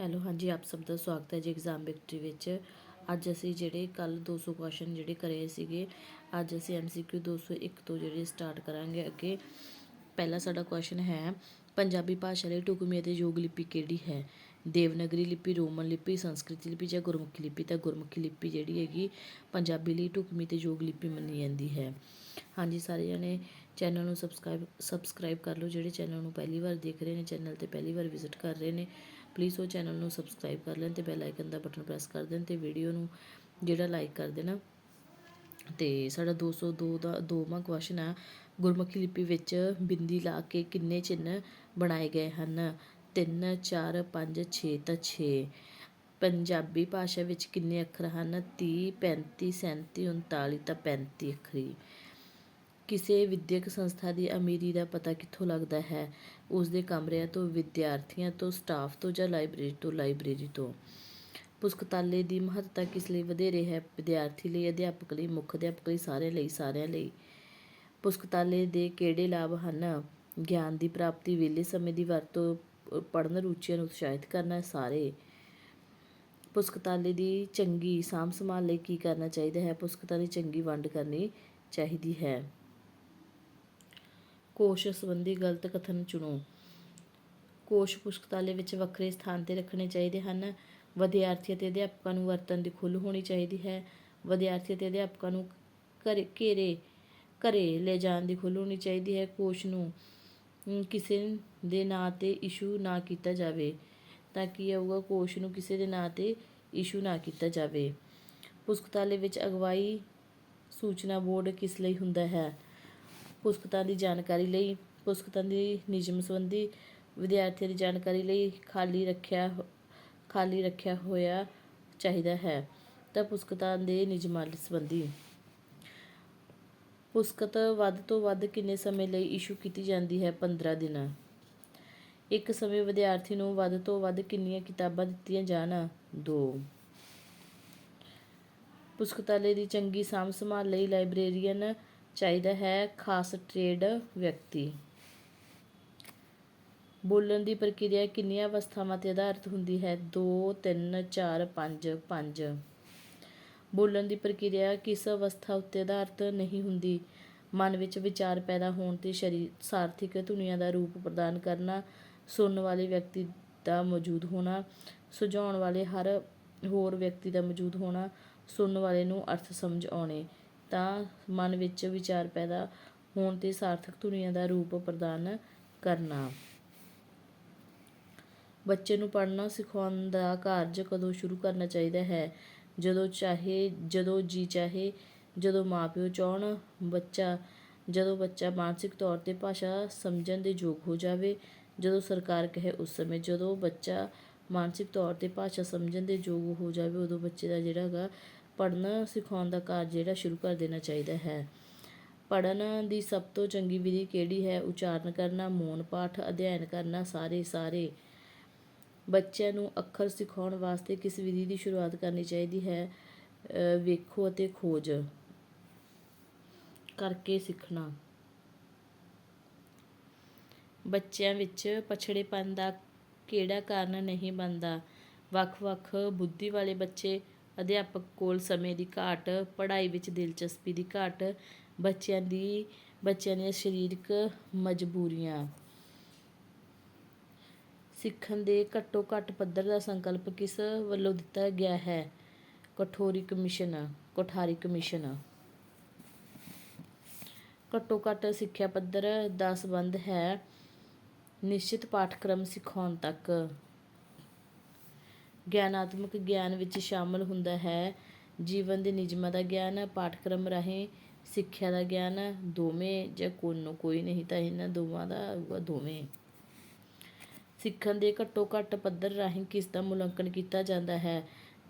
Hello ਹਾਂਜੀ, ਆਪ ਸਭ ਦਾ ਸਵਾਗਤ ਹੈ ਜੀ ਐਗਜ਼ਾਮ ਵਿਕਟਰੀ ਵਿੱਚ। ਅੱਜ ਅਸੀਂ ਜਿਹੜੇ ਕੱਲ 200 ਕੁਐਸਚਨ ਜਿਹੜੇ ਕਰੇ ਸੀਗੇ, ਅੱਜ ਅਸੀਂ ਐਮਸੀਕਿਊ 201 ਤੋਂ ਜਿਹੜੇ ਸਟਾਰਟ ਕਰਾਂਗੇ ਅੱਗੇ। ਪਹਿਲਾ ਸਾਡਾ ਕੁਐਸਚਨ ਹੈ, ਪੰਜਾਬੀ ਭਾਸ਼ਾ ਲਈ ਢੁਕਵੀਂ ਅਤੇ ਯੋਗ ਲਿਪੀ ਕਿਹੜੀ ਹੈ? ਦੇਵਨਗਰੀ ਲਿਪੀ, ਰੋਮਨ ਲਿਪੀ, ਸੰਸਕ੍ਰਿਤ ਲਿਪੀ ਜਾਂ ਗੁਰਮੁਖੀ ਲਿਪੀ? ਤਾਂ ਗੁਰਮੁਖੀ ਲਿਪੀ ਜਿਹੜੀ ਹੈਗੀ, ਪੰਜਾਬੀ ਲਈ ਢੁਕਵੀਂ ਤੇ ਯੋਗ ਲਿਪੀ ਮੰਨੀ ਜਾਂਦੀ ਹੈ। ਹਾਂਜੀ, ਸਾਰੇ ਜਣੇ ਚੈਨਲ ਨੂੰ ਸਬਸਕ੍ਰਾਈਬ ਸਬਸਕ੍ਰਾਈਬ ਕਰ ਲਓ, ਜਿਹੜੇ ਚੈਨਲ ਨੂੰ ਪਹਿਲੀ ਵਾਰ ਦੇਖ ਰਹੇ ਨੇ ਚੈਨਲ ਤੇ ਪਹਿਲੀ ਵਾਰ ਵਿਜ਼ਿਟ ਕਰ ਰਹੇ ਨੇ। ਪਲੀਜ਼ ਉਹ ਚੈਨਲ ਨੂੰ ਸਬਸਕ੍ਰਾਈਬ ਕਰ ਲੈਣ ਤੇ ਬੈਲ ਆਈਕਨ ਦਾ ਬਟਨ ਪ੍ਰੈਸ ਕਰ ਦੇਣ ਤੇ ਵੀਡੀਓ ਨੂੰ ਜਿਹੜਾ ਲਾਈਕ ਕਰ ਦੇਣਾ। ਤੇ ਸਾਡਾ 202 ਦਾ ਦੋਵਾਂ ਕੁਐਸਚਨ ਆ। ਗੁਰਮੁਖੀ ਲਿਪੀ ਵਿੱਚ ਬਿੰਦੀ ਲਾ ਕੇ ਕਿੰਨੇ ਚਿੰਨ੍ਹ ਬਣਾਏ ਗਏ ਹਨ? 3 4 5 6 ਤਾਂ 6 ਪੰਜਾਬੀ ਭਾਸ਼ਾ ਵਿੱਚ ਕਿੰਨੇ ਅੱਖਰ ਹਨ? 30 35 37 39 ਤਾਂ 35 ਅੱਖਰੀ। ਕਿਸੇ ਵਿਦਿਅਕ ਸੰਸਥਾ ਦੀ ਅਮੀਰੀ ਦਾ ਪਤਾ ਕਿੱਥੋਂ ਲੱਗਦਾ ਹੈ? ਉਸ ਦੇ ਕਮਰਿਆਂ ਤੋਂ ਵਿਦਿਆਰਥੀਆਂ ਤੋਂ, ਸਟਾਫ ਤੋਂ ਜਾਂ ਲਾਇਬ੍ਰੇਰੀ ਤੋਂ? ਲਾਇਬ੍ਰੇਰੀ ਤੋਂ। ਪੁਸਤਕਾਲੇ ਦੀ ਮਹੱਤਤਾ ਕਿਸ ਲਈ ਵਧੇਰੇ ਹੈ? ਵਿਦਿਆਰਥੀ ਲਈ, ਅਧਿਆਪਕ ਲਈ, ਮੁੱਖ ਅਧਿਆਪਕ ਲਈ, ਸਾਰਿਆਂ ਲਈ ਸਾਰਿਆਂ ਲਈ। ਪੁਸਤਕਾਲੇ ਦੇ ਕਿਹੜੇ ਲਾਭ ਹਨ? ਗਿਆਨ ਦੀ ਪ੍ਰਾਪਤੀ, ਵਿਹਲੇ ਸਮੇਂ ਦੀ ਵਰਤੋਂ, ਪੜ੍ਹਨ ਰੁਚੀਆਂ ਨੂੰ ਉਤਸ਼ਾਹਿਤ ਕਰਨਾ, ਸਾਰੇ। ਪੁਸਤਕਾਲੇ ਦੀ ਚੰਗੀ ਸਾਂਭ ਸੰਭਾਲ ਲਈ ਕੀ ਕਰਨਾ ਚਾਹੀਦਾ ਹੈ? ਪੁਸਤਕਾਂ ਦੀ ਚੰਗੀ ਵੰਡ ਕਰਨੀ ਚਾਹੀਦੀ ਹੈ। ਕੋਸ਼ ਸੰਬੰਧੀ ਗਲਤ ਕਥਨ ਚੁਣੋ। ਕੋਸ਼ ਪੁਸਤਕਾਲੇ ਵਿੱਚ ਵੱਖਰੇ ਸਥਾਨ ਤੇ ਰੱਖਣੇ ਚਾਹੀਦੇ ਹਨ। ਵਿਦਿਆਰਥੀ ਅਤੇ ਅਧਿਆਪਕਾਂ ਨੂੰ ਵਰਤਣ ਦੀ ਖੁੱਲ੍ਹ ਹੋਣੀ ਚਾਹੀਦੀ ਹੈ। ਵਿਦਿਆਰਥੀ ਅਤੇ ਅਧਿਆਪਕਾਂ ਨੂੰ ਘਰੇ, ਘੇਰੇ, ਘਰੇ ਲੈ ਜਾਣ ਦੀ ਖੁੱਲ੍ਹ ਹੋਣੀ ਚਾਹੀਦੀ ਹੈ। ਕੋਸ਼ ਨੂੰ ਕਿਸੇ ਦੇ ਨਾਂ ਤੇ ਇਸ਼ੂ ਨਾ ਕੀਤਾ ਜਾਵੇ, ਤਾਂ ਕੀ ਆਊਗਾ? ਕੋਸ਼ ਨੂੰ ਕਿਸੇ ਦੇ ਨਾਂ ਤੇ ਇਸ਼ੂ ਨਾ ਕੀਤਾ ਜਾਵੇ। ਪੁਸਤਕਾਲੇ ਵਿੱਚ ਅਗਵਾਈ ਸੂਚਨਾ ਬੋਰਡ ਕਿਸ ਲਈ ਹੁੰਦਾ ਹੈ? ਪੁਸਤਕਾਂ ਦੀ ਜਾਣਕਾਰੀ ਲਈ, ਪੁਸਤਕਾਂ ਦੀ ਨਿਯਮ ਸੰਬੰਧੀ ਵਿਦਿਆਰਥੀਆਂ ਦੀ ਜਾਣਕਾਰੀ ਲਈ ਖਾਲੀ ਰੱਖਿਆ ਖਾਲੀ ਰੱਖਿਆ ਹੋਇਆ ਚਾਹੀਦਾ ਹੈ। ਤਾਂ ਪੁਸਤਕਾਂ ਦੇ ਨਿਯਮਾਂ ਸੰਬੰਧੀ ਪੁਸਤਕ ਵੱਧ ਤੋਂ ਵੱਧ ਕਿੰਨੇ ਸਮੇਂ ਲਈ ਇਸ਼ੂ ਕੀਤੀ ਜਾਂਦੀ ਹੈ? 15 ਦਿਨ। ਇੱਕ ਸਮੇਂ ਵਿਦਿਆਰਥੀ ਨੂੰ ਵੱਧ ਤੋਂ ਵੱਧ ਕਿੰਨੀਆਂ ਕਿਤਾਬਾਂ ਦਿੱਤੀਆਂ ਜਾਣ? ਦੋ। ਪੁਸਤਕਾਲੇ ਦੀ ਚੰਗੀ ਸਾਂਭ ਸੰਭਾਲ ਲਈ ਲਾਇਬ੍ਰੇਰੀਅਨ ਚਾਹੀਦਾ ਹੈ ਖਾਸ ਟ੍ਰੇਡ ਵਿਅਕਤੀ। ਬੋਲਣ ਦੀ ਪ੍ਰਕਿਰਿਆ ਕਿੰਨੀਆਂ ਅਵਸਥਾਵਾਂ ਤੇ ਆਧਾਰਿਤ ਹੁੰਦੀ ਹੈ? 2 3 4 5 5 ਬੋਲਣ ਦੀ ਪ੍ਰਕਿਰਿਆ ਕਿਸ ਅਵਸਥਾ ਉੱਤੇ ਆਧਾਰਿਤ ਨਹੀਂ ਹੁੰਦੀ? ਮਨ ਵਿੱਚ ਵਿਚਾਰ ਪੈਦਾ ਹੋਣ ਤੇ ਸ਼ਰੀਰ, ਸਾਰਥਿਕ ਧੁਨੀਆਂ ਦਾ ਰੂਪ ਪ੍ਰਦਾਨ ਕਰਨਾ, ਸੁਣਨ ਵਾਲੇ ਵਿਅਕਤੀ ਦਾ ਮੌਜੂਦ ਹੋਣਾ, ਸੁਝਾਉਣ ਵਾਲੇ ਹਰ ਹੋਰ ਵਿਅਕਤੀ ਦਾ ਮੌਜੂਦ ਹੋਣਾ, ਸੁਣਨ ਵਾਲੇ ਨੂੰ ਅਰਥ ਸਮਝ ਆਉਣੇ। ਤਾਂ ਮਨ ਵਿੱਚ ਵਿਚਾਰ ਪੈਦਾ ਹੋਣ ਤੇ ਸਾਰਥਕ ਧੁਨੀਆਂ ਦਾ ਰੂਪ ਪ੍ਰਦਾਨ ਕਰਨਾ। ਬੱਚੇ ਨੂੰ ਪੜ੍ਹਨਾ ਸਿਖਾਉਣ ਦਾ ਕਾਰਜ ਕਦੋਂ ਸ਼ੁਰੂ ਕਰਨਾ ਚਾਹੀਦਾ ਹੈ? ਜਦੋਂ ਚਾਹੇ, ਜਦੋਂ ਜੀ ਚਾਹੇ, ਜਦੋਂ ਮਾਪਿਓ ਚਾਹਣ, ਬੱਚਾ, ਜਦੋਂ ਬੱਚਾ ਮਾਨਸਿਕ ਤੌਰ ਤੇ ਭਾਸ਼ਾ ਸਮਝਣ ਦੇ ਯੋਗ ਹੋ ਜਾਵੇ, ਜਦੋਂ ਸਰਕਾਰ ਕਹੇ ਉਸ ਸਮੇਂ, ਜਦੋਂ ਬੱਚਾ ਮਾਨਸਿਕ ਤੌਰ ਤੇ ਭਾਸ਼ਾ ਸਮਝਣ ਦੇ ਯੋਗ ਹੋ ਜਾਵੇ, ਉਦੋਂ ਬੱਚੇ ਦਾ ਜਿਹੜਾ ਹੈਗਾ ਪੜ੍ਹਨਾ ਸਿਖਾਉਣ ਦਾ ਕਾਰਜ ਜਿਹੜਾ ਸ਼ੁਰੂ ਕਰ ਦੇਣਾ ਚਾਹੀਦਾ ਹੈ। ਪੜ੍ਹਨ ਦੀ ਸਭ ਤੋਂ ਚੰਗੀ ਵਿਧੀ ਕਿਹੜੀ ਹੈ? ਉਚਾਰਨ ਕਰਨਾ ਮੌਨ ਪਾਠ ਅਧਿਐਨ ਕਰਨਾ ਸਾਰੇ ਸਾਰੇ। ਬੱਚਿਆਂ ਨੂੰ ਅੱਖਰ ਸਿਖਾਉਣ ਵਾਸਤੇ ਕਿਸ ਵਿਧੀ ਦੀ ਸ਼ੁਰੂਆਤ ਕਰਨੀ ਚਾਹੀਦੀ ਹੈ? ਅ, ਵੇਖੋ ਅਤੇ ਖੋਜ। ਕਰਕੇ ਸਿੱਖਣਾ। ਬੱਚਿਆਂ ਵਿੱਚ ਪਛੜੇਪਨ ਦਾ ਕਿਹੜਾ ਕਾਰਨ ਨਹੀਂ ਬਣਦਾ? ਵੱਖ-ਵੱਖ ਬੁੱਧੀ ਵਾਲੇ ਬੱਚੇ ਅਧਿਆਪਕ ਕੋਲ ਸਮੇਂ ਦੀ ਘਾਟ, ਪੜ੍ਹਾਈ ਵਿੱਚ ਦਿਲਚਸਪੀ ਦੀ ਘਾਟ, ਬੱਚਿਆਂ ਦੀ, ਬੱਚਿਆਂ ਦੀਆਂ ਸਰੀਰਕ ਮਜਬੂਰੀਆਂ। ਸਿੱਖਣ ਦੇ ਘੱਟੋ ਘੱਟ ਪੱਧਰ ਦਾ ਸੰਕਲਪ ਕਿਸ ਵੱਲੋਂ ਦਿੱਤਾ ਗਿਆ ਹੈ? Kothari commission, Kothari commission. ਘੱਟੋ ਘੱਟ ਸਿੱਖਿਆ ਪੱਧਰ ਦਾ ਸੰਬੰਧ ਹੈ ਨਿਸ਼ਚਿਤ ਪਾਠਕ੍ਰਮ ਸਿਖਾਉਣ ਤੱਕ। ਗਿਆਨਾਤਮਕ ਗਿਆਨ ਵਿੱਚ ਸ਼ਾਮਲ ਹੁੰਦਾ ਹੈ। ਜੀਵਨ ਦੇ ਨਿਯਮਾਂ ਦਾ ਗਿਆਨ, ਪਾਠਕ੍ਰਮ ਰਾਹੀਂ ਸਿੱਖਿਆ ਦਾ ਗਿਆਨ, ਦੋਵੇਂ ਜਾਂ ਕੋਨੋਂ ਕੋਈ, ਨਹੀਂ ਤਾਂ ਇਹਨਾਂ ਦੋਵਾਂ ਦਾ ਆਊਗਾ ਦੋਵੇਂ। ਸਿੱਖਣ ਦੇ ਘੱਟੋ ਘੱਟ ਪੱਧਰ ਰਾਹੀਂ ਕਿਸ ਦਾ ਮੁਲਾਂਕਣ ਕੀਤਾ ਜਾਂਦਾ ਹੈ।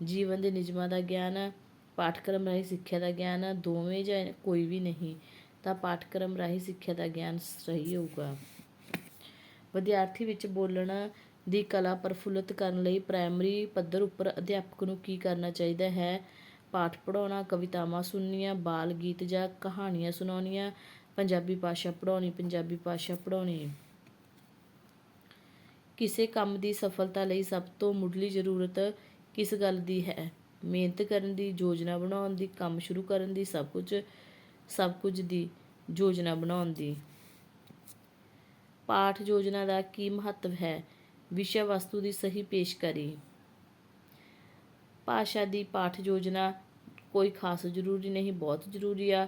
ਜੀਵਨ ਦੇ ਨਿਯਮਾਂ ਦਾ ਗਿਆਨ, ਪਾਠਕ੍ਰਮ ਰਾਹੀਂ ਸਿੱਖਿਆ ਦਾ ਗਿਆਨ, ਦੋਵੇਂ ਜਾਂ ਕੋਈ ਵੀ ਨਹੀਂ ਤਾਂ ਪਾਠਕ੍ਰਮ ਰਾਹੀਂ ਸਿੱਖਿਆ ਦਾ ਗਿਆਨ ਸਹੀ ਹੋਊਗਾ। ਵਿਦਿਆਰਥੀ ਵਿੱਚ ਬੋਲਣ ਦੀ ਕਲਾ ਪ੍ਰਫੁੱਲਿਤ ਕਰਨ ਲਈ ਪ੍ਰਾਇਮਰੀ ਪੱਧਰ ਉੱਪਰ ਅਧਿਆਪਕ ਨੂੰ ਕੀ ਕਰਨਾ ਚਾਹੀਦਾ ਹੈ? ਪਾਠ ਪੜ੍ਹਾਉਣਾ, ਕਵਿਤਾਵਾਂ ਸੁਣਨੀਆਂ, ਬਾਲ ਗੀਤ ਜਾਂ ਕਹਾਣੀਆਂ ਸੁਣਾਉਣੀਆਂ, ਪੰਜਾਬੀ ਭਾਸ਼ਾ ਪੜ੍ਹਾਉਣੀ, ਪੰਜਾਬੀ ਭਾਸ਼ਾ ਪੜ੍ਹਾਉਣੀ। ਕਿਸੇ ਕੰਮ ਦੀ ਸਫਲਤਾ ਲਈ ਸਭ ਤੋਂ ਮੁੱਢਲੀ ਜ਼ਰੂਰਤ ਕਿਸ ਗੱਲ ਦੀ ਹੈ? ਮਿਹਨਤ ਕਰਨ ਦੀ, ਯੋਜਨਾ ਬਣਾਉਣ ਦੀ, ਕੰਮ ਸ਼ੁਰੂ ਕਰਨ ਦੀ, ਸਭ ਕੁਝ ਸਭ ਕੁਝ ਦੀ ਯੋਜਨਾ ਬਣਾਉਣ ਦੀ। ਪਾਠ ਯੋਜਨਾ ਦਾ ਕੀ ਮਹੱਤਵ ਹੈ? ਵਿਸ਼ਾ ਵਸਤੂ ਦੀ ਸਹੀ ਪੇਸ਼ਕਾਰੀ। ਭਾਸ਼ਾ ਦੀ ਪਾਠ ਯੋਜਨਾ ਕੋਈ ਖਾਸ ਜ਼ਰੂਰੀ ਨਹੀਂ, ਬਹੁਤ ਜ਼ਰੂਰੀ ਆ।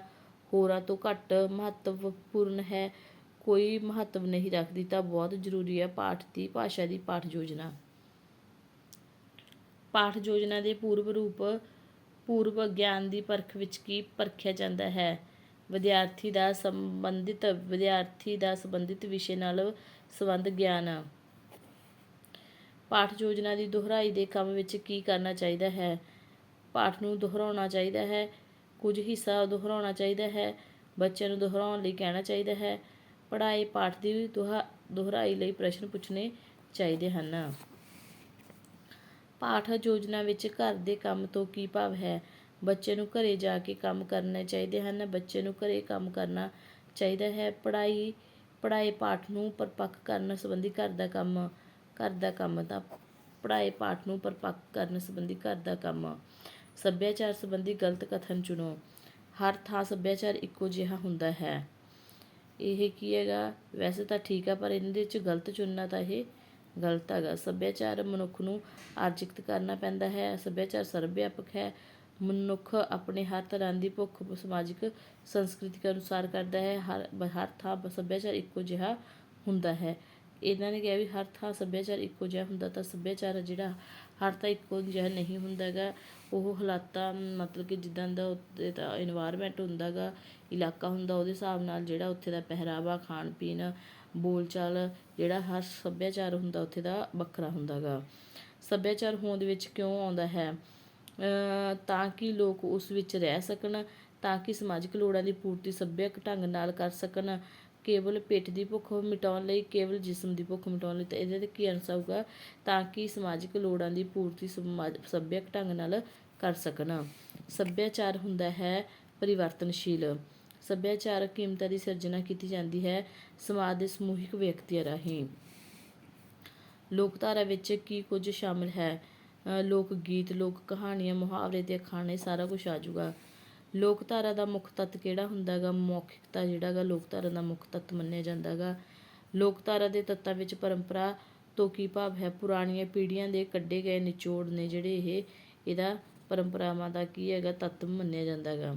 ਹੋਰਾਂ ਤੋਂ ਘੱਟ ਮਹੱਤਵਪੂਰਨ ਹੈ, ਕੋਈ ਮਹੱਤਵ ਨਹੀਂ ਰੱਖਦੀ ਤਾਂ ਬਹੁਤ ਜ਼ਰੂਰੀ ਹੈ ਪਾਠ ਦੀ, ਭਾਸ਼ਾ ਦੀ ਪਾਠ ਯੋਜਨਾ। ਪਾਠ ਯੋਜਨਾ ਦੇ ਪੂਰਵ ਰੂਪ, ਪੂਰਵ ਗਿਆਨ ਦੀ ਪਰਖ ਵਿੱਚ ਕੀ ਪਰਖਿਆ ਜਾਂਦਾ ਹੈ? ਵਿਦਿਆਰਥੀ ਦਾ ਸੰਬੰਧਿਤ, ਵਿਦਿਆਰਥੀ ਦਾ ਸੰਬੰਧਿਤ ਵਿਸ਼ੇ ਨਾਲ ਸੰਬੰਧ ਗਿਆਨ। ਪਾਠ ਯੋਜਨਾ ਦੀ ਦੁਹਰਾਈ ਦੇ ਕੰਮ ਵਿੱਚ ਕੀ ਕਰਨਾ ਚਾਹੀਦਾ ਹੈ? ਪਾਠ ਨੂੰ ਦੁਹਰਾਉਣਾ ਚਾਹੀਦਾ ਹੈ, ਕੁਝ ਹਿੱਸਾ ਦੁਹਰਾਉਣਾ ਚਾਹੀਦਾ ਹੈ, ਬੱਚਿਆਂ ਨੂੰ ਦੁਹਰਾਉਣ ਲਈ ਕਹਿਣਾ ਚਾਹੀਦਾ ਹੈ। ਪੜ੍ਹਾਏ ਪਾਠ ਦੀ ਦੁਹਾ, ਦੁਹਰਾਈ ਲਈ ਪ੍ਰਸ਼ਨ ਪੁੱਛਣੇ ਚਾਹੀਦੇ ਹਨ। ਪਾਠ ਯੋਜਨਾ ਵਿੱਚ ਘਰ ਦੇ ਕੰਮ ਤੋਂ ਕੀ ਭਾਵ ਹੈ? ਬੱਚੇ ਨੂੰ ਘਰੇ ਜਾ ਕੇ ਕੰਮ ਕਰਨੇ ਚਾਹੀਦੇ ਹਨ, ਬੱਚੇ ਨੂੰ ਘਰੇ ਕੰਮ ਕਰਨਾ ਚਾਹੀਦਾ ਹੈ। ਪੜ੍ਹਾਈ, ਪੜ੍ਹਾਏ ਪਾਠ ਨੂੰ ਪਰਪੱਕ ਕਰਨ ਸੰਬੰਧੀ ਘਰ ਦਾ ਕੰਮ ਘਰ ਦਾ ਕੰਮ ਤਾਂ ਪੜ੍ਹਾਏ ਪਾਠ ਨੂੰ ਪਰਪੱਕ ਕਰਨ ਸੰਬੰਧੀ ਘਰ ਦਾ ਕੰਮ ਸੱਭਿਆਚਾਰ ਸੰਬੰਧੀ ਗਲਤ ਕਥਨ ਚੁਣੋ। ਹਰ ਥਾਂ ਸੱਭਿਆਚਾਰ ਇੱਕੋ ਜਿਹਾ ਹੁੰਦਾ ਹੈ। ਇਹ ਕੀ ਹੈਗਾ? ਵੈਸੇ ਤਾਂ ਠੀਕ ਆ, ਪਰ ਇਹਦੇ ਵਿੱਚ ਗਲਤ ਚੁਣਨਾ ਤਾਂ ਇਹ ਗਲਤ ਹੈਗਾ। ਸੱਭਿਆਚਾਰ ਮਨੁੱਖ ਨੂੰ ਆਰਜਿਤ ਕਰਨਾ ਪੈਂਦਾ ਹੈ। ਸੱਭਿਆਚਾਰ ਸਰਵ ਵਿਆਪਕ ਹੈ। ਮਨੁੱਖ ਆਪਣੇ ਹਰ ਤਰ੍ਹਾਂ ਦੀ ਭੁੱਖ, ਸਮਾਜਿਕ ਸੰਸਕ੍ਰਿਤੀ ਅਨੁਸਾਰ ਕਰਦਾ ਹੈ। ਹਰ ਹਰ ਥਾਂ ਸੱਭਿਆਚਾਰ ਇੱਕੋ ਜਿਹਾ ਹੁੰਦਾ ਹੈ। ਇਹਨਾਂ ਨੇ ਕਿਹਾ ਵੀ ਹਰ ਥਾਂ ਸੱਭਿਆਚਾਰ ਇੱਕੋ ਜਿਹਾ ਹੁੰਦਾ ਤਾਂ ਸੱਭਿਆਚਾਰ ਜਿਹੜਾ ਹਰ ਥਾਂ ਇੱਕੋ ਜਿਹਾ ਨਹੀਂ ਹੁੰਦਾ ਗਾ ਉਹ ਹਾਲਾਤਾਂ, ਮਤਲਬ ਕਿ ਜਿੱਦਾਂ ਦਾ ਉੱਥੇ ਦਾ ਇਨਵਾਇਰਮੈਂਟ ਹੁੰਦਾ ਗਾ, ਇਲਾਕਾ ਹੁੰਦਾ, ਉਹਦੇ ਹਿਸਾਬ ਨਾਲ ਜਿਹੜਾ ਉੱਥੇ ਦਾ ਪਹਿਰਾਵਾ ਖਾਣ ਪੀਣ ਬੋਲਚਾਲ ਜਿਹੜਾ ਹਰ ਸੱਭਿਆਚਾਰ ਹੁੰਦਾ, ਉੱਥੇ ਦਾ ਵੱਖਰਾ ਹੁੰਦਾ ਗਾ। ਸੱਭਿਆਚਾਰ ਹੋਂਦ ਵਿੱਚ ਕਿਉਂ ਆਉਂਦਾ ਹੈ? ਤਾਂ ਕਿ ਲੋਕ ਉਸ ਵਿੱਚ ਰਹਿ ਸਕਣ, ਤਾਂ ਕਿ ਸਮਾਜਿਕ ਲੋੜਾਂ ਦੀ ਪੂਰਤੀ ਸੱਭਿਅਕ ਢੰਗ ਨਾਲ ਕਰ ਸਕਣ ਕੇਵਲ ਪੇਟ ਦੀ ਭੁੱਖ ਮਿਟਾਉਣ ਲਈ, ਕੇਵਲ ਜਿਸਮ ਦੀ ਭੁੱਖ ਮਿਟਾਉਣ ਲਈ, ਤਾਂ ਇਹਦੇ ਤੇ ਕੀ ਅਰਥ ਆਊਗਾ? ਤਾਂ ਕਿ ਸਮਾਜਿਕ ਲੋੜਾਂ ਦੀ ਪੂਰਤੀ ਸਮਾਜ, ਸੱਭਿਅਕ ਢੰਗ ਨਾਲ ਕਰ ਸਕਣ। ਸੱਭਿਆਚਾਰ ਹੁੰਦਾ ਹੈ ਪਰਿਵਰਤਨਸ਼ੀਲ। ਸੱਭਿਆਚਾਰਕ ਕੀਮਤਾਂ ਦੀ ਸਿਰਜਣਾ ਕੀਤੀ ਜਾਂਦੀ ਹੈ ਸਮਾਜ ਦੇ ਸਮੂਹਿਕ ਵਿਅਕਤੀਆਂ ਰਾਹੀਂ। ਲੋਕਧਾਰਾ ਵਿੱਚ ਕੀ ਕੁਝ ਸ਼ਾਮਿਲ ਹੈ? ਲੋਕ ਗੀਤ, ਲੋਕ ਕਹਾਣੀਆਂ, ਮੁਹਾਵਰੇ ਤੇ ਅਖਾਣੇ, ਸਾਰਾ ਕੁਝ ਆ ਜਾਊਗਾ। ਲੋਕਧਾਰਾ ਦਾ ਮੁੱਖ ਤੱਤ ਕਿਹੜਾ ਹੁੰਦਾ ਗਾ ਮੌਖਿਕਤਾ ਜਿਹੜਾ ਗਾ ਲੋਕਧਾਰਾ ਦਾ ਮੁੱਖ ਤੱਤ ਮੰਨਿਆ ਜਾਂਦਾ ਗਾ ਲੋਕਧਾਰਾ ਦੇ ਤੱਤਾਂ ਵਿੱਚ ਪਰੰਪਰਾ ਤੋਂ ਕੀ ਭਾਵ ਹੈ? ਪੁਰਾਣੀਆਂ ਪੀੜ੍ਹੀਆਂ ਦੇ ਕੱਢੇ ਗਏ ਨਿਚੋੜ ਨੇ ਜਿਹੜੇ ਇਹ, ਇਹਦਾ ਪਰੰਪਰਾਵਾਂ ਦਾ ਕੀ ਹੈਗਾ ਤੱਤ ਮੰਨਿਆ ਜਾਂਦਾ ਗਾ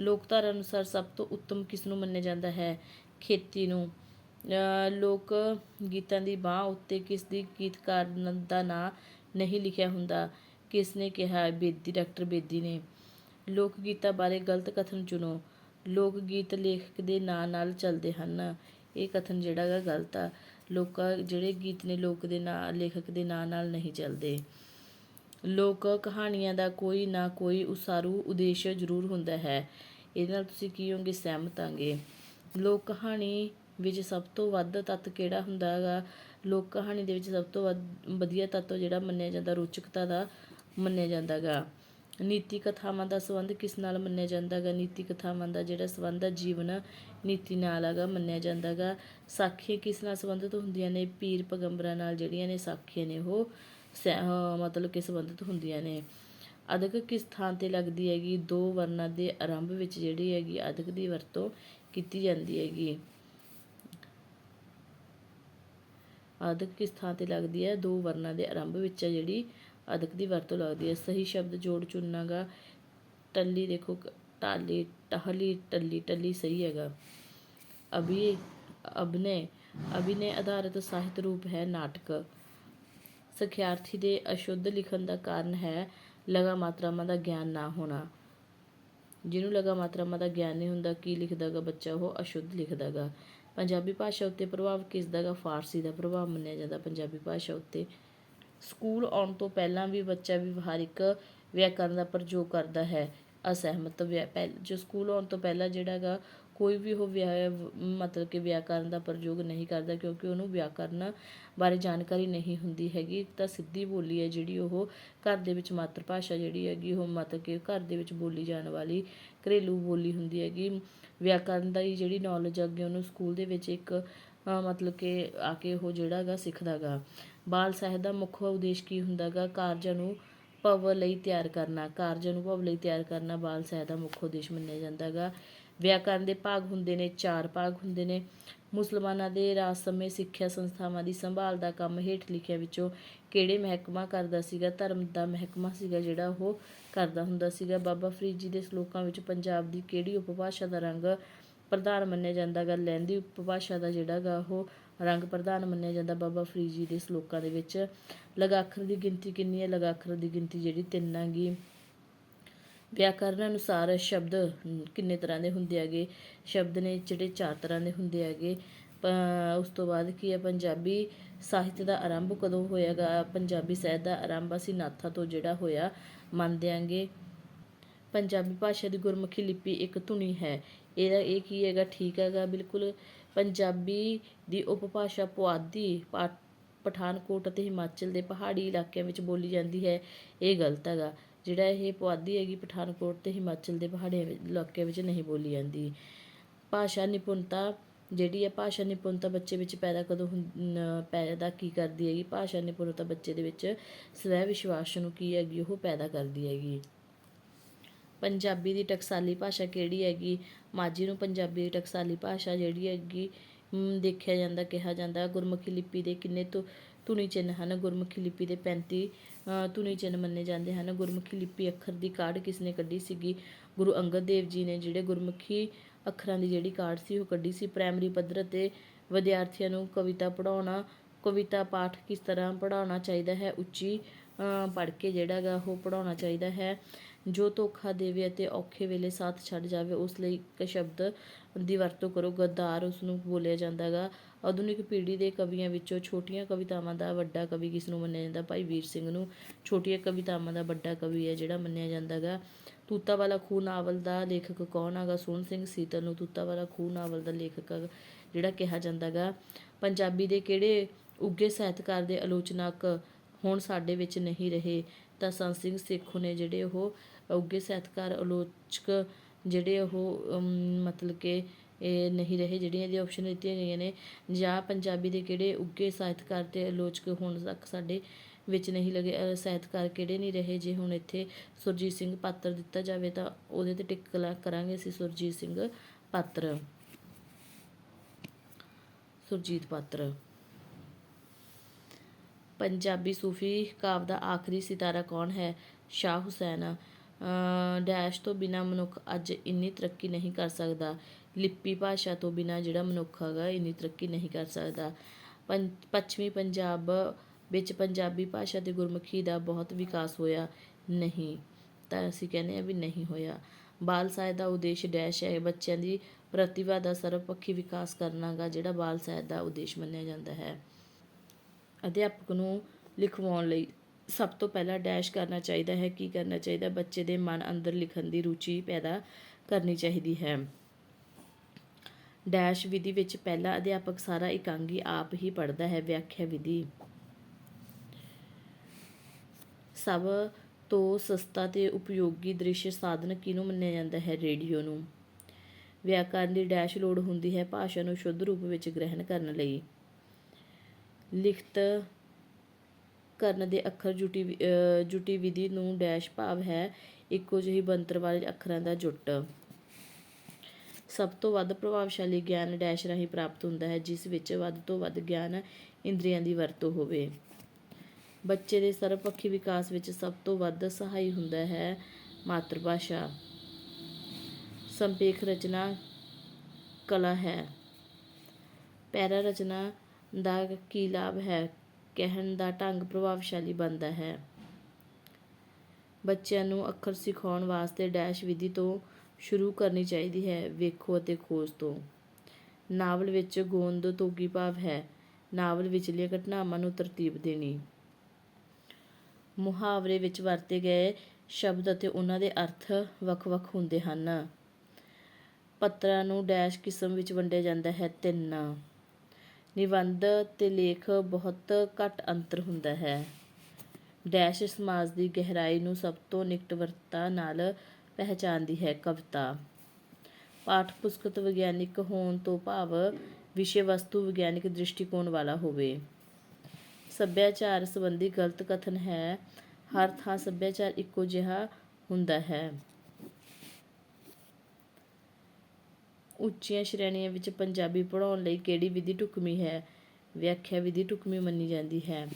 ਲੋਕਧਾਰਾ ਅਨੁਸਾਰ ਸਭ ਤੋਂ ਉੱਤਮ ਕਿਸ ਨੂੰ ਮੰਨਿਆ ਜਾਂਦਾ ਹੈ? ਖੇਤੀ ਨੂੰ। ਲੋਕ ਗੀਤਾਂ ਦੀ ਬਾਹ ਉੱਤੇ ਕਿਸ ਦੀ ਗੀਤਕਾਰ ਦਾ ਨਾਂ ਨਹੀਂ ਲਿਖਿਆ ਹੁੰਦਾ, ਕਿਸ ਨੇ ਕਿਹਾ? ਬੇਦੀ, ਡਾਕਟਰ ਬੇਦੀ ਨੇ। ਲੋਕ ਗੀਤਾਂ ਬਾਰੇ ਗਲਤ ਕਥਨ ਚੁਣੋ। ਲੋਕ ਗੀਤ ਲੇਖਕ ਦੇ ਨਾਂ ਨਾਲ ਚੱਲਦੇ ਹਨ। ਇਹ ਕਥਨ ਜਿਹੜਾ ਗਾ ਗਲਤ ਆ। ਲੋਕਾਂ, ਜਿਹੜੇ ਗੀਤ ਨੇ ਲੋਕ ਦੇ ਨਾਂ, ਲੇਖਕ ਦੇ ਨਾਂ ਨਾਲ ਨਹੀਂ ਚੱਲਦੇ। ਲੋਕ ਕਹਾਣੀਆਂ ਦਾ ਕੋਈ ਨਾ ਕੋਈ ਉਸਾਰੂ ਉਦੇਸ਼ ਜ਼ਰੂਰ ਹੁੰਦਾ ਹੈ। ਇਹਦੇ ਨਾਲ ਤੁਸੀਂ ਕੀ ਹੋਗੇ ਸਹਿਮਤ ਆਂਗੇ। ਲੋਕ ਕਹਾਣੀ ਵਿੱਚ ਸਭ ਤੋਂ ਵੱਧ ਤੱਤ ਕਿਹੜਾ ਹੁੰਦਾ ਹੈਗਾ ਲੋਕ ਕਹਾਣੀ ਦੇ ਵਿੱਚ ਸਭ ਤੋਂ ਵੱਧ ਵਧੀਆ ਤੱਤ ਜਿਹੜਾ ਮੰਨਿਆ ਜਾਂਦਾ, ਰੋਚਕਤਾ ਦਾ ਮੰਨਿਆ ਜਾਂਦਾ ਗਾ। ਨੀਤੀ ਕਥਾਵਾਂ ਦਾ ਸੰਬੰਧ ਕਿਸ ਨਾਲ ਮੰਨਿਆ ਜਾਂਦਾ ਗਾ ਨੀਤੀ ਕਥਾਵਾਂ ਦਾ ਜਿਹੜਾ ਸੰਬੰਧ ਹੈ ਜੀਵਨ ਨੀਤੀ ਨਾਲ ਹੈਗਾ, ਮੰਨਿਆ ਜਾਂਦਾ ਗਾ ਸਾਖੀਆਂ ਕਿਸ ਨਾਲ ਸੰਬੰਧਿਤ ਹੁੰਦੀਆਂ ਨੇ? ਪੀਰ ਪਗੰਬਰਾਂ ਨਾਲ ਜਿਹੜੀਆਂ ਨੇ ਸਾਖੀਆਂ ਨੇ, ਉਹ ਸੈ- ਮਤਲਬ ਕਿ ਸੰਬੰਧਿਤ ਹੁੰਦੀਆਂ ਨੇ। ਅਦਕ ਕਿਸ ਥਾਂ ਤੇ ਲੱਗਦੀ ਹੈਗੀ? ਦੋ ਵਰਨਾਂ ਦੇ ਆਰੰਭ ਵਿੱਚ ਜਿਹੜੀ ਹੈਗੀ ਅਧਿਕ ਦੀ ਵਰਤੋਂ ਕੀਤੀ ਜਾਂਦੀ ਹੈਗੀ। ਅਦਕ ਕਿਸ ਥਾਂ ਤੇ ਲੱਗਦੀ ਹੈ? ਦੋ ਵਰਨਾਂ ਦੇ ਆਰੰਭ ਵਿੱਚ ਹੈ ਜਿਹੜੀ ਅਦਕ ਦੀ ਵਰਤੋਂ ਲੱਗਦੀ ਹੈ। ਸਹੀ ਸ਼ਬਦ ਜੋੜ ਚੁਣਨਾਗਾ। ਟੱਲੀ ਦੇਖੋ ਕ- ਟਾਲੀ, ਟਹਲੀ, ਟੱਲੀ ਟੱਲੀ ਸਹੀ ਹੈਗਾ। ਅਭੀ, ਅਭਿਨੇ ਅਭਿਨੇ ਆਧਾਰਿਤ ਸਾਹਿਤ ਰੂਪ ਹੈ ਨਾਟਕ। ਸਿਖਿਆਰਥੀ ਦੇ ਅਸ਼ੁੱਧ ਲਿਖਣ ਦਾ ਕਾਰਨ ਹੈ ਲਗਾ ਮਾਤਰਾਵਾਂ ਦਾ ਗਿਆਨ ਨਾ ਹੋਣਾ। ਜਿਹਨੂੰ ਲਗਾ ਮਾਤਰਾਵਾਂ ਦਾ ਗਿਆਨ ਨਹੀਂ ਹੁੰਦਾ, ਕੀ ਲਿਖਦਾਗਾ ਬੱਚਾ, ਉਹ ਅਸ਼ੁੱਧ ਲਿਖਦਾਗਾ। ਪੰਜਾਬੀ ਭਾਸ਼ਾ ਉੱਤੇ ਪ੍ਰਭਾਵ ਕਿਸ ਦਾ ਗਾ ਫਾਰਸੀ ਦਾ ਪ੍ਰਭਾਵ ਮੰਨਿਆ ਜਾਂਦਾ। ਪੰਜਾਬੀ ਭਾਸ਼ਾ ਉੱਤੇ ਸਕੂਲ ਆਉਣ ਤੋਂ ਪਹਿਲਾਂ ਵੀ ਬੱਚਾ ਵਿਵਹਾਰਿਕ ਵਿਆਕਰਨ ਦਾ ਪ੍ਰਯੋਗ ਕਰਦਾ ਹੈ। ਅਸਹਿਮਤ ਵਿਆ- ਪਹਿਲ, ਜੋ ਸਕੂਲ ਆਉਣ ਤੋਂ ਪਹਿਲਾਂ ਜਿਹੜਾ ਗਾ ਕੋਈ ਵੀ ਉਹ ਵਿਆ- ਮਤਲਬ ਕਿ ਵਿਆਕਰਨ ਦਾ ਪ੍ਰਯੋਗ ਨਹੀਂ ਕਰਦਾ ਕਿਉਂਕਿ ਉਹਨੂੰ ਵਿਆਕਰਨ ਬਾਰੇ ਜਾਣਕਾਰੀ ਨਹੀਂ ਹੁੰਦੀ ਹੈਗੀ, ਤਾਂ ਸਿੱਧੀ ਬੋਲੀ ਹੈ ਜਿਹੜੀ ਉਹ ਘਰ ਦੇ ਵਿੱਚ ਮਾਤਰ ਭਾਸ਼ਾ ਜਿਹੜੀ ਹੈਗੀ, ਉਹ ਮਤਲਬ ਕਿ ਘਰ ਦੇ ਵਿੱਚ ਬੋਲੀ ਜਾਣ ਵਾਲੀ ਘਰੇਲੂ ਬੋਲੀ ਹੁੰਦੀ ਹੈਗੀ। ਵਿਆਕਰਨ ਦਾ ਹੀ ਜਿਹੜੀ ਨੌਲੇਜ ਅੱਗੇ ਉਹਨੂੰ ਸਕੂਲ ਦੇ ਵਿੱਚ ਇੱਕ ਮਤਲਬ ਕਿ ਆ ਕੇ ਉਹ ਜਿਹੜਾ ਹੈਗਾ ਸਿੱਖਦਾ ਗਾ ਬਾਲ ਸਾਹਿਤ ਦਾ ਮੁੱਖ ਉਦੇਸ਼ ਕੀ ਹੁੰਦਾ ਗਾ ਕਾਰਜਾਂ ਨੂੰ ਭਵ ਲਈ ਤਿਆਰ ਕਰਨਾ। ਕਾਰਜਾਂ ਨੂੰ ਭਵ ਲਈ ਤਿਆਰ ਕਰਨਾ ਬਾਲ ਸਾਹਿਤ ਦਾ ਮੁੱਖ ਉਦੇਸ਼ ਮੰਨਿਆ ਜਾਂਦਾ ਗਾ ਵਿਆਕਰਨ ਦੇ ਭਾਗ ਹੁੰਦੇ ਨੇ, ਚਾਰ ਭਾਗ ਹੁੰਦੇ ਨੇ। ਮੁਸਲਮਾਨਾਂ ਦੇ ਰਾਜ ਸਮੇਂ ਸਿੱਖਿਆ ਸੰਸਥਾਵਾਂ ਦੀ ਸੰਭਾਲ ਦਾ ਕੰਮ ਹੇਠ ਲਿਖਿਆ ਵਿੱਚੋਂ ਕਿਹੜੇ ਮਹਿਕਮਾ ਕਰਦਾ ਸੀਗਾ? ਧਰਮ ਦਾ ਮਹਿਕਮਾ ਸੀਗਾ ਜਿਹੜਾ ਉਹ ਕਰਦਾ ਹੁੰਦਾ ਸੀਗਾ। ਬਾਬਾ ਫਰੀਦ ਜੀ ਦੇ ਸ਼ਲੋਕਾਂ ਵਿੱਚ ਪੰਜਾਬ ਦੀ ਕਿਹੜੀ ਉਪਭਾਸ਼ਾ ਦਾ ਰੰਗ ਪ੍ਰਧਾਨ ਮੰਨਿਆ ਜਾਂਦਾ ਗਾ ਲਹਿੰਦੀ ਉਪਭਾਸ਼ਾ ਦਾ ਜਿਹੜਾ ਗਾ ਉਹ ਰੰਗ ਪ੍ਰਧਾਨ ਮੰਨਿਆ ਜਾਂਦਾ ਬਾਬਾ ਫਰੀਦ ਜੀ ਦੇ ਸ਼ਲੋਕਾਂ ਦੇ ਵਿੱਚ। ਲਗਾਖਰ ਦੀ ਗਿਣਤੀ ਕਿੰਨੀ ਹੈ? ਲਗਾਖਰ ਦੀ ਗਿਣਤੀ ਜਿਹੜੀ ਤਿੰਨ ਹੈਗੀ ਵਿਆਕਰਨ ਅਨੁਸਾਰ ਸ਼ਬਦ ਕਿੰਨੇ ਤਰ੍ਹਾਂ ਦੇ ਹੁੰਦੇ ਹੈਗੇ? ਸ਼ਬਦ ਨੇ ਜਿਹੜੇ ਚਾਰ ਤਰ੍ਹਾਂ ਦੇ ਹੁੰਦੇ ਹੈਗੇ। ਉਸ ਤੋਂ ਬਾਅਦ ਕੀ ਹੈ? ਪੰਜਾਬੀ ਸਾਹਿਤ ਦਾ ਆਰੰਭ ਕਦੋਂ ਹੋਇਆਗਾ ਪੰਜਾਬੀ ਸਾਹਿਤ ਦਾ ਆਰੰਭ ਅਸੀਂ ਨਾਥਾ ਤੋਂ ਜਿਹੜਾ ਹੋਇਆ ਮੰਨਦੇ ਆਂਗੇ ਪੰਜਾਬੀ ਭਾਸ਼ਾ ਦੀ ਗੁਰਮੁਖੀ ਲਿਪੀ ਇੱਕ ਧੁਨੀ ਹੈ। ਇਹਦਾ ਇਹ ਕੀ ਹੈਗਾ? ਠੀਕ ਹੈਗਾ? ਬਿਲਕੁਲ ਪੰਜਾਬੀ ਦੀ ਉਪਭਾਸ਼ਾ ਪੁਆਧੀ ਪਾ- ਪਠਾਨਕੋਟ ਅਤੇ ਹਿਮਾਚਲ ਦੇ ਪਹਾੜੀ ਇਲਾਕਿਆਂ ਵਿੱਚ ਬੋਲੀ ਜਾਂਦੀ ਹੈ। ਇਹ ਗਲਤ ਹੈਗਾ। ਜਿਹੜਾ ਇਹ ਪੁਆਧੀ ਹੈਗੀ ਪਠਾਨਕੋਟ ਅਤੇ ਹਿਮਾਚਲ ਦੇ ਪਹਾੜੀ ਇਲਾਕਿਆਂ ਵਿੱਚ ਨਹੀਂ ਬੋਲੀ ਜਾਂਦੀ। ਭਾਸ਼ਾ ਨਿਪੁੰਨਤਾ, ਜਿਹੜੀ ਹੈ ਭਾਸ਼ਾ ਨਿਪੁੰਨਤਾ ਬੱਚੇ ਵਿੱਚ ਪੈਦਾ ਕਦੋਂ ਹੁੰ- ਪੈਦਾ ਕੀ ਕਰਦੀ ਹੈਗੀ? ਭਾਸ਼ਾ ਨਿਪੁੰਨਤਾ ਬੱਚੇ ਦੇ ਵਿੱਚ ਸਵੈ ਵਿਸ਼ਵਾਸ ਨੂੰ ਕੀ ਹੈਗੀ? ਉਹ ਪੈਦਾ ਕਰਦੀ ਹੈਗੀ। ਪੰਜਾਬੀ ਦੀ ਟਕਸਾਲੀ ਭਾਸ਼ਾ ਕਿਹੜੀ ਹੈਗੀ? ਮਾਝੀ ਨੂੰ ਪੰਜਾਬੀ ਦੀ ਟਕਸਾਲੀ ਭਾਸ਼ਾ ਜਿਹੜੀ ਹੈਗੀ ਦੇਖਿਆ ਜਾਂਦਾ, ਕਿਹਾ ਜਾਂਦਾ। ਗੁਰਮੁਖੀ ਲਿਪੀ ਦੇ ਕਿੰਨੇ ਧੁ, ਧੁਨੀ ਚਿੰਨ੍ਹ ਹਨ। ਗੁਰਮੁਖੀ ਲਿਪੀ ਦੇ 35 ਧੁਨੀ ਚਿੰਨ੍ਹ ਮੰਨੇ ਜਾਂਦੇ ਹਨ। ਗੁਰਮੁਖੀ ਲਿਪੀ ਅੱਖਰ ਦੀ ਕਾਢ ਕਿਸ ਨੇ ਕੱਢੀ ਸੀਗੀ? ਗੁਰੂ ਅੰਗਦ ਦੇਵ ਜੀ ਨੇ ਜਿਹੜੇ ਗੁਰਮੁਖੀ ਅੱਖਰਾਂ ਦੀ ਜਿਹੜੀ ਕਾਢ ਸੀ, ਉਹ ਕੱਢੀ ਸੀ। ਪ੍ਰਾਇਮਰੀ ਪੱਧਰ ਤੇ ਵਿਦਿਆਰਥੀਆਂ ਨੂੰ ਕਵਿਤਾ ਪੜਾਉਣਾ ਕਵਿਤਾ ਪਾਠ ਕਿਸ ਤਰ੍ਹਾਂ ਪੜਾਉਣਾ ਚਾਹੀਦਾ ਹੈ? ਉੱਚੀ ਪੜ੍ਹ ਕੇ ਜਿਹੜਾ ਗਾ ਉਹ ਪੜਾਉਣਾ ਚਾਹੀਦਾ ਹੈ। ਜੋ ਧੋਖਾ ਦੇਵੇ ਅਤੇ ਔਖੇ ਵੇਲੇ ਸਾਥ ਛੱਡ ਜਾਵੇ, ਉਸ ਲਈ ਇੱਕ ਸ਼ਬਦ ਦੀ ਵਰਤੋਂ ਕਰੋ। ਗੱਦਾਰ ਉਸ ਨੂੰ ਬੋਲਿਆ ਜਾਂਦਾ ਗਾ। ਆਧੁਨਿਕ ਪੀੜ੍ਹੀ ਦੇ ਕਵੀਆਂ ਵਿੱਚੋਂ ਛੋਟੀਆਂ ਕਵਿਤਾਵਾਂ ਦਾ ਵੱਡਾ ਕਵੀ ਕਿਸ ਨੂੰ ਮੰਨਿਆ ਜਾਂਦਾ? ਭਾਈ ਵੀਰ ਸਿੰਘ ਨੂੰ। ਛੋਟੀਆਂ ਕਵਿਤਾਵਾਂ ਦਾ ਵੱਡਾ ਕਵੀ ਹੈ ਜਿਹੜਾ ਮੰਨਿਆ ਜਾਂਦਾ ਗਾ। ਤੂਤਾ ਵਾਲਾ ਖੂਹ ਨਾਵਲ ਦਾ ਲੇਖਕ ਕੌਣ ਹੈਗਾ? ਸੋਹਣ ਸਿੰਘ ਸੀਤਲ ਨੂੰ ਤੂਤਾ ਵਾਲਾ ਖੂਹ ਨਾਵਲ ਦਾ ਲੇਖਕ ਜਿਹੜਾ ਕਿਹਾ ਜਾਂਦਾ ਗਾ। ਪੰਜਾਬੀ ਦੇ ਕਿਹੜੇ ਉੱਘੇ ਸਾਹਿਤਕਾਰ ਦੇ ਆਲੋਚਨਾਕ ਹੁਣ ਸਾਡੇ ਵਿੱਚ ਨਹੀਂ ਰਹੇ। ਤਾਂ ਸੰਤ ਸਿੰਘ ਸੇਖੋਂ ਨੇ ਜਿਹੜੇ ਉਹ ਉੱਘੇ ਸਾਹਿਤਕਾਰ ਆਲੋਚਕ ਜਿਹੜੇ ਉਹ ਮਤਲਬ ਕਿ ਇਹ ਨਹੀਂ ਰਹੇ, ਜਿਹੜੀਆਂ ਇਹਦੀਆਂ ਆਪਸ਼ਨ ਦਿੱਤੀਆਂ ਗਈਆਂ ਨੇ, ਜਾਂ ਪੰਜਾਬੀ ਦੇ ਕਿਹੜੇ ਉੱਘੇ ਸਾਹਿਤਕਾਰ ਤੇ ਆਲੋਚਕ ਹੁਣ ਤੱਕ ਸਾਡੇ ਵਿੱਚ ਨਹੀਂ ਲਗੇ। ਸਾਹਿਤਕਾਰ ਕਿਹੜੇ ਨਹੀਂ ਰਹੇ? ਜੇ ਹੁਣ ਇੱਥੇ ਸੁਰਜੀਤ ਸਿੰਘ ਪਾਤਰ ਦਿੱਤਾ ਜਾਵੇ ਤਾਂ ਉਹਦੇ ਤੇ ਟਿਕ ਕਰਾਂਗੇ ਅਸੀਂ ਸੁਰਜੀਤ ਸਿੰਘ ਪਾਤਰ। ਸੁਰਜੀਤ ਪਾਤਰ। ਪੰਜਾਬੀ ਸੂਫੀ ਕਾਵ ਦਾ ਆਖਰੀ ਸਿਤਾਰਾ ਕੌਣ ਹੈ? ਸ਼ਾਹ ਹੁਸੈਨ। ਡੈਸ਼ ਤੋਂ ਬਿਨਾ ਮਨੁੱਖ ਅੱਜ ਇੰਨੀ ਤਰੱਕੀ ਨਹੀਂ ਕਰ ਸਕਦਾ। ਲਿਪੀ ਭਾਸ਼ਾ ਤੋਂ ਬਿਨਾ ਜਿਹੜਾ ਮਨੁੱਖ ਹੈਗਾ ਇੰਨੀ ਤਰੱਕੀ ਨਹੀਂ ਕਰ ਸਕਦਾ। ਪੰ, ਪੱਛਮੀ ਪੰਜਾਬ ਵਿੱਚ ਪੰਜਾਬੀ ਭਾਸ਼ਾ ਤੇ ਗੁਰਮੁਖੀ ਦਾ ਬਹੁਤ ਵਿਕਾਸ ਹੋਇਆ। ਨਹੀਂ, ਤਾਂ ਅਸੀਂ ਕਹਿੰਦੇ ਆ ਵੀ ਨਹੀਂ ਹੋਇਆ। ਬਾਲ ਸਾਹਿਤ ਦਾ ਉਦੇਸ਼ ਡੈਸ਼ ਹੈ, ਬੱਚਿਆਂ ਦੀ ਪ੍ਰਤਿਭਾ ਦਾ ਸਰਵਪੱਖੀ ਵਿਕਾਸ ਕਰਨਾ ਗਾ ਜਿਹੜਾ ਬਾਲ ਸਾਹਿਤ ਦਾ ਉਦੇਸ਼ ਮੰਨਿਆ ਜਾਂਦਾ ਹੈ। ਅਧਿਆਪਕ ਨੂੰ ਲਿਖਵਾਉਣ ਲਈ ਸਭ ਤੋਂ ਪਹਿਲਾਂ ਡੈਸ਼ ਕਰਨਾ ਚਾਹੀਦਾ ਹੈ, ਕੀ ਕਰਨਾ ਚਾਹੀਦਾ? ਬੱਚੇ ਦੇ ਮਨ ਅੰਦਰ ਲਿਖਣ ਦੀ ਰੁਚੀ ਪੈਦਾ ਕਰਨੀ ਚਾਹੀਦੀ ਹੈ। ਡੈਸ਼ ਵਿਧੀ ਵਿੱਚ ਪਹਿਲਾ ਅਧਿਆਪਕ ਸਾਰਾ ਇਕਾਂਗੀ ਆਪ ਹੀ ਪੜ੍ਹਦਾ ਹੈ, ਵਿਆਖਿਆ ਵਿਧੀ। ਸਭ ਤੋਂ ਸਸਤਾ ਤੇ ਉਪਯੋਗੀ ਦ੍ਰਿਸ਼ ਸਾਧਨ ਕਿਹਨੂੰ ਮੰਨਿਆ ਜਾਂਦਾ ਹੈ? ਰੇਡੀਓ ਨੂੰ। ਵਿਆਕਰਨ ਦੀ ਡੈਸ਼ ਲੋੜ ਹੁੰਦੀ ਹੈ ਭਾਸ਼ਾ ਨੂੰ ਸ਼ੁੱਧ ਰੂਪ ਵਿੱਚ ਗ੍ਰਹਿਣ ਕਰਨ ਲਈ। ਲਿਖਤ ਕਰਨ ਦੇ ਅੱਖਰ ਜੁਟੀ ਵਿ- ਜੁਟੀ ਵਿਧੀ ਨੂੰ ਡੈਸ਼ ਭਾਵ ਹੈ। ਇੱਕੋ ਜਿਹੀ ਬਣਤਰ ਵਾਲੇ ਅੱਖਰਾਂ ਦਾ ਜੁੱਟ। ਸਭ ਤੋਂ ਵੱਧ ਪ੍ਰਭਾਵਸ਼ਾਲੀ ਗਿਆਨ ਡੈਸ਼ ਰਾਹੀਂ ਪ੍ਰਾਪਤ ਹੁੰਦਾ ਹੈ, ਜਿਸ ਵਿੱਚ ਵੱਧ ਤੋਂ ਵੱਧ ਗਿਆਨ ਇੰਦਰੀਆਂ ਦੀ ਵਰਤੋਂ ਹੋਵੇ। ਬੱਚੇ ਦੇ ਸਰਵਪੱਖੀ ਵਿਕਾਸ ਵਿੱਚ ਸਭ ਤੋਂ ਵੱਧ ਸਹਾਈ ਹੁੰਦਾ ਹੈ ਮਾਤਰ ਭਾਸ਼ਾ। ਸੰਪੇਖ ਰਚਨਾ ਕਲਾ ਹੈ। ਪੈਰਾ ਰਚਨਾ ਦਾ ਕੀ ਲਾਭ ਹੈ? ਕਹਿਣ ਦਾ ਢੰਗ ਪ੍ਰਭਾਵਸ਼ਾਲੀ ਬਣਦਾ ਹੈ। ਬੱਚਿਆਂ ਨੂੰ ਅੱਖਰ ਸਿਖਾਉਣ ਵਾਸਤੇ ਡੈਸ਼ ਵਿਧੀ ਤੋਂ ਸ਼ੁਰੂ ਕਰਨੀ ਚਾਹੀਦੀ ਹੈ, ਵੇਖੋ ਅਤੇ ਖੋਜ ਤੋਂ। ਨਾਵਲ ਵਿੱਚ ਗੋਂਦ ਤੋਂ ਭਾਵ ਹੈ। ਨਾਵਲ ਵਿਚਲੀਆਂ ਘਟਨਾਵਾਂ ਨੂੰ ਤਰਤੀਬ ਦੇਣੀ। ਮੁਹਾਵਰੇ ਵਿੱਚ ਵਰਤੇ ਗਏ ਸ਼ਬਦ ਅਤੇ ਉਹਨਾਂ ਦੇ ਅਰਥ ਵੱਖ-ਵੱਖ ਹੁੰਦੇ ਹਨ। ਪੱਤਰਾਂ ਨੂੰ ਡੈਸ਼ ਕਿਸਮ ਵਿੱਚ ਵੰਡਿਆ ਜਾਂਦਾ ਹੈ ਤਿੰਨ। ਨਿਬੰਧ ਤੇ ਲੇਖ ਬਹੁਤ ਘੱਟ ਅੰਤਰ ਹੁੰਦਾ ਹੈ। ਡੈਸ਼ ਸਮਾਜ ਦੀ ਗਹਿਰਾਈ ਨੂੰ ਸਭ ਤੋਂ ਨਿਕਟਵਰਤਾ ਨਾਲ ਪਹਿਚਾਨਦੀ ਹੈ ਕਵਿਤਾ। ਪਾਠ ਪੁਸਤਕ ਵਿਗਿਆਨਿਕ ਹੋਣ ਤੋਂ ਭਾਵ ਵਿਸ਼ੇ ਵਸਤੂ ਵਿਗਿਆਨਿਕ ਦ੍ਰਿਸ਼ਟੀਕੋਣ ਵਾਲਾ ਹੋਵੇ। ਸੱਭਿਆਚਾਰ ਸੰਬੰਧੀ ਗਲਤ ਕਥਨ ਹੈ। ਹਰ ਥਾਂ ਸੱਭਿਆਚਾਰ ਇੱਕੋ ਜਿਹਾ ਹੁੰਦਾ ਹੈ। ਉੱਚੀਆਂ ਸ਼੍ਰੇਣੀਆਂ ਵਿੱਚ ਪੰਜਾਬੀ ਪੜ੍ਹਾਉਣ ਲਈ ਕਿਹੜੀ ਵਿਧੀ ਢੁਕਵੀਂ ਹੈ? ਵਿਆਖਿਆ ਵਿਧੀ ਢੁਕਵੀਂ ਮੰਨੀ ਜਾਂਦੀ ਹੈ।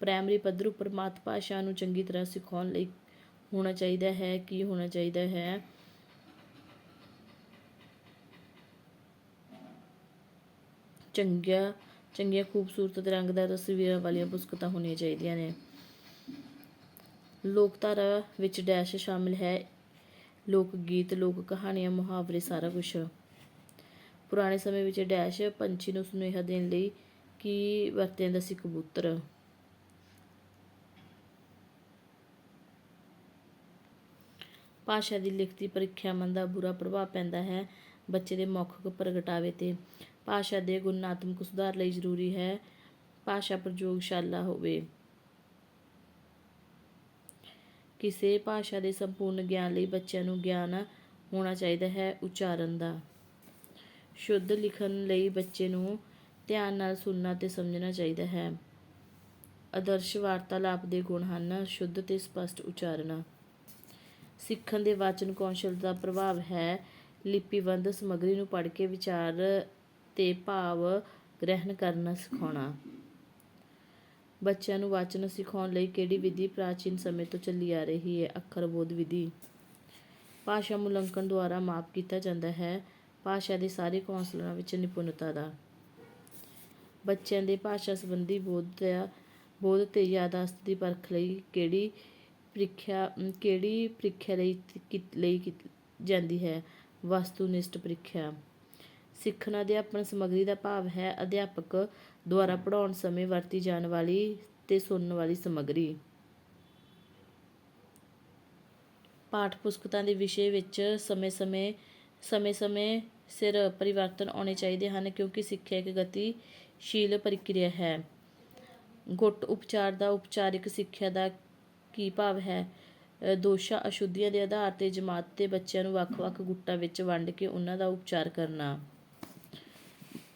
ਪ੍ਰਾਇਮਰੀ ਪੱਧਰ ਉੱਪਰ ਮਾਤ ਭਾਸ਼ਾ ਨੂੰ ਚੰਗੀ ਤਰ੍ਹਾਂ ਸਿਖਾਉਣ ਲਈ ਹੋਣਾ ਚਾਹੀਦਾ ਹੈ। ਕੀ ਹੋਣਾ ਚਾਹੀਦਾ ਹੈ? ਚੰਗੀਆਂ ਚੰਗੀਆਂ ਖੂਬਸੂਰਤ ਤੇ ਰੰਗਦਾਰ ਤਸਵੀਰਾਂ ਵਾਲੀਆਂ ਪੁਸਤਕਾਂ ਹੋਣੀਆਂ ਚਾਹੀਦੀਆਂ ਨੇ। ਲੋਕਧਾਰਾ ਵਿੱਚ ਡੈਸ਼ ਸ਼ਾਮਿਲ ਹੈ। ਲੋਕ ਗੀਤ, ਲੋਕ ਕਹਾਣੀਆਂ, ਮੁਹਾਵਰੇ, ਸਾਰਾ ਕੁਝ ਪੁਰਾਣੇ ਸਮੇਂ ਵਿੱਚ ਡੈਸ਼ ਪੰਛੀ ਨੂੰ ਸੁਨੇਹਾ ਦੇਣ ਲਈ ਕੀ ਵਰਤਿਆ ਜਾਂਦਾ ਸੀ ਕਬੂਤਰ? ਭਾਸ਼ਾ ਦੀ ਲਿਖਤੀ ਪ੍ਰੀਖਿਆਵਾਂ ਦਾ ਬੁਰਾ ਪ੍ਰਭਾਵ ਪੈਂਦਾ ਹੈ, ਬੱਚੇ ਦੇ ਮੌਖਿਕ ਪ੍ਰਗਟਾਵੇ ਤੇ। ਭਾਸ਼ਾ ਦੇ ਗੁਣਾਤਮਕ ਸੁਧਾਰ ਲਈ ਜ਼ਰੂਰੀ ਹੈ ਭਾਸ਼ਾ ਪ੍ਰਯੋਗਸ਼ਾਲਾ ਹੋਵੇ। ਕਿਸੇ ਭਾਸ਼ਾ ਦੇ ਸੰਪੂਰਨ ਗਿਆਨ ਲਈ ਬੱਚਿਆਂ ਨੂੰ ਗਿਆਨ ਹੋਣਾ ਚਾਹੀਦਾ ਹੈ ਉਚਾਰਨ ਦਾ। ਸ਼ੁੱਧ ਲਿਖਣ ਲਈ ਬੱਚੇ ਨੂੰ ਧਿਆਨ ਨਾਲ ਸੁਣਨਾ ਤੇ ਸਮਝਣਾ ਚਾਹੀਦਾ ਹੈ। ਆਦਰਸ਼ ਵਾਰਤਾਲਾਪ ਦੇ ਗੁਣ ਹਨ ਸ਼ੁੱਧ ਤੇ ਸਪਸ਼ਟ ਉਚਾਰਨ। ਸਿੱਖਣ ਦੇ ਵਾਚਨ ਕੌਸ਼ਲ ਦਾ ਪ੍ਰਭਾਵ ਹੈ। ਲਿਪੀਬੰਧ ਸਮੱਗਰੀ ਨੂੰ ਪੜ੍ਹ ਕੇ ਵਿਚਾਰ ਤੇ ਭਾਵ ਗ੍ਰਹਿਣ ਕਰਨਾ ਸਿਖਾਉਣਾ। ਬੱਚਿਆਂ ਨੂੰ ਵਾਚਨ ਸਿਖਾਉਣ ਲਈ ਕਿਹੜੀ ਵਿਧੀ ਪ੍ਰਾਚੀਨ ਸਮੇਂ ਤੋਂ ਚੱਲੀ ਆ ਰਹੀ ਹੈ? ਅੱਖਰ ਬੋਧ ਵਿਧੀ। ਭਾਸ਼ਾ ਮੁਲੰਕਣ ਦੁਆਰਾ ਮਾਪ ਕੀਤਾ ਜਾਂਦਾ ਹੈ। ਭਾਸ਼ਾ ਦੇ ਸਾਰੇ ਕੌਂਸਲਰਾਂ ਵਿੱਚ ਨਿਪੁੰਨਤਾ ਦਾ। ਬੱਚਿਆਂ ਦੇ ਭਾਸ਼ਾ ਸੰਬੰਧੀ ਬੋਧ ਦਾ ਬੋਧ ਤੇ ਯਾਦਾਸ਼ਤ ਦੀ ਪਰਖ ਲਈ ਕਿਹੜੀ ਪ੍ਰੀਖਿਆ ਕਿਹੜੀ ਪ੍ਰੀਖਿਆ ਲਈ ਲਈ ਜਾਂਦੀ ਹੈ? ਵਸਤੂਨਿਸ਼ਟ ਪ੍ਰੀਖਿਆ। ਸਿੱਖਣ ਅਧਿਆਪਨ ਸਮੱਗਰੀ ਦਾ ਭਾਵ ਹੈ ਅਧਿਆਪਕ ਦੁਆਰਾ ਪੜ੍ਹਾਉਣ ਸਮੇਂ ਵਰਤੀ ਜਾਣ ਵਾਲੀ ਤੇ ਸੁਣਨ ਵਾਲੀ ਸਮੱਗਰੀ। ਪਾਠ ਪੁਸਤਕਾਂ ਦੇ ਵਿਸ਼ੇ ਵਿੱਚ ਸਮੇਂ-ਸਮੇਂ ਸਮੇਂ-ਸਮੇਂ ਸਿਰ ਪਰਿਵਰਤਨ ਆਉਣੇ ਚਾਹੀਦੇ ਹਨ ਕਿਉਂਕਿ ਸਿੱਖਿਆ ਇੱਕ ਗਤੀਸ਼ੀਲ ਪ੍ਰਕਿਰਿਆ ਹੈ। ਗੁੱਟ ਉਪਚਾਰ ਦਾ ਉਪਚਾਰਿਕ ਸਿੱਖਿਆ ਦਾ ਕੀ ਭਾਵ ਹੈ? ਦੋਸ਼ਾਂ, ਅਸ਼ੁੱਧੀਆਂ ਦੇ ਆਧਾਰ ਤੇ ਜਮਾਤ ਤੇ ਬੱਚਿਆਂ ਨੂੰ ਵੱਖ-ਵੱਖ ਗੁੱਟਾਂ ਵਿੱਚ ਵੰਡ ਕੇ ਉਹਨਾਂ ਦਾ ਉਪਚਾਰ ਕਰਨਾ।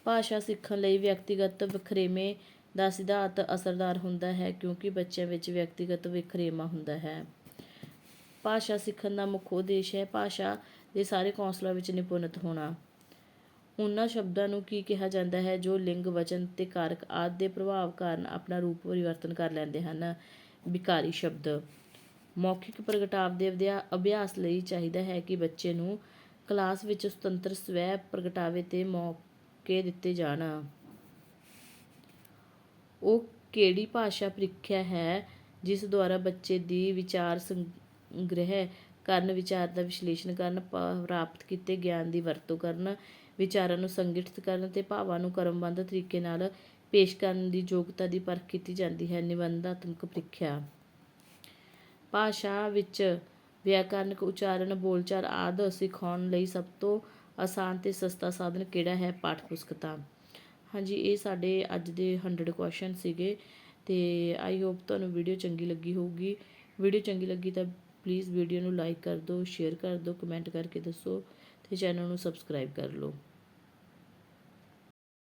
ਭਾਸ਼ਾ ਸਿੱਖਣ ਲਈ ਵਿਅਕਤੀਗਤ ਵਖਰੇਵੇਂ ਦਾ ਸਿਧਾਂਤ ਅਸਰਦਾਰ ਹੁੰਦਾ ਹੈ ਕਿਉਂਕਿ ਬੱਚਿਆਂ ਵਿੱਚ ਵਿਅਕਤੀਗਤ ਵਖਰੇਵਾਂ ਹੁੰਦਾ ਹੈ। ਭਾਸ਼ਾ ਸਿੱਖਣ ਦਾ ਮੁੱਖ ਉਦੇਸ਼ ਹੈ। ਭਾਸ਼ਾ ਦੇ ਸਾਰੇ ਕੌਂਸਲਾਂ ਵਿੱਚ ਨਿਪੁੰਨਤ ਹੋਣਾ। ਉਹਨਾਂ ਸ਼ਬਦਾਂ ਨੂੰ ਕੀ ਕਿਹਾ ਜਾਂਦਾ ਹੈ? ਜੋ ਲਿੰਗ, ਵਚਨ ਤੇ ਕਾਰਕ ਆਦਿ ਦੇ ਪ੍ਰਭਾਵ ਕਾਰਨ ਆਪਣਾ ਰੂਪ ਪਰਿਵਰਤਨ ਕਰ ਲੈਂਦੇ ਹਨ। ਵਿਕਾਰੀ ਸ਼ਬਦ। ਮੌਖਿਕ ਪ੍ਰਗਟਾਵ ਦੇ ਅਭਿਆ- ਅਭਿਆਸ ਲਈ ਚਾਹੀਦਾ ਹੈ ਕਿ ਬੱਚੇ ਨੂੰ ਕਲਾਸ ਵਿੱਚ ਸੁਤੰਤਰ ਸਵੈ ਪ੍ਰਗਟਾਵੇ ਤੇ ਮੌਕੇ ਦਿੱਤੇ ਜਾਣ। ਉਹ ਕਿਹੜੀ ਭਾਸ਼ਾ ਪ੍ਰੀਖਿਆ ਹੈ? ਜਿਸ ਦੁਆਰਾ ਬੱਚੇ ਦੀ ਵਿਚਾਰ ਸੰਗ੍ਰਹਿ ਕਰਨ, ਵਿਚਾਰ ਦਾ ਵਿਸ਼ਲੇਸ਼ਣ ਕਰਨ ਪ੍ਰਾਪਤ ਕੀਤੇ ਗਿਆਨ ਦੀ ਵਰਤੋਂ ਕਰਨ, ਵਿਚਾਰਾਂ ਨੂੰ ਸੰਗਠਿਤ ਕਰਨ ਤੇ ਭਾਵਾਂ ਨੂੰ ਕਰਮਬੱਧ ਤਰੀਕੇ ਨਾਲ ਪੇਸ਼ ਕਰਨ ਦੀ ਯੋਗਤਾ ਦੀ ਪਰਖ ਕੀਤੀ ਜਾਂਦੀ ਹੈ। ਨਿਬੰਧਾਤਮਕ ਪ੍ਰੀਖਿਆ। ਭਾਸ਼ਾ ਵਿੱਚ ਵਿਆਕਰਨਕ ਉਚਾਰਨ, ਬੋਲਚਾਲ ਆਦਿ ਸਿਖਾਉਣ ਲਈ ਸਭ ਤੋਂ ਆਸਾਨ ਤੇ ਸਸਤਾ ਸਾਧਨ ਕਿਹੜਾ ਹੈ? ਪਾਠ ਪੁਸਤਕਾਂ ਹਾਂਜੀ, ਇਹ ਸਾਡੇ ਅੱਜ ਦੇ 100 ਕੁਐਸਚਨ ਸੀਗੇ ਤੇ ਆਈ ਹੋਪ ਤੁਹਾਨੂੰ ਵੀਡੀਓ ਚੰਗੀ ਲੱਗੀ ਹੋਊਗੀ। ਵੀਡੀਓ ਚੰਗੀ ਲੱਗੀ ਤਾਂ ਪਲੀਜ਼ ਵੀਡੀਓ ਨੂੰ ਲਾਈਕ ਕਰ ਦਿਓ ਸ਼ੇਅਰ ਕਰ ਦਿਓ ਕਮੈਂਟ ਕਰਕੇ ਦੱਸੋ ਅਤੇ ਚੈਨਲ ਨੂੰ ਸਬਸਕ੍ਰਾਈਬ ਕਰ ਲਓ।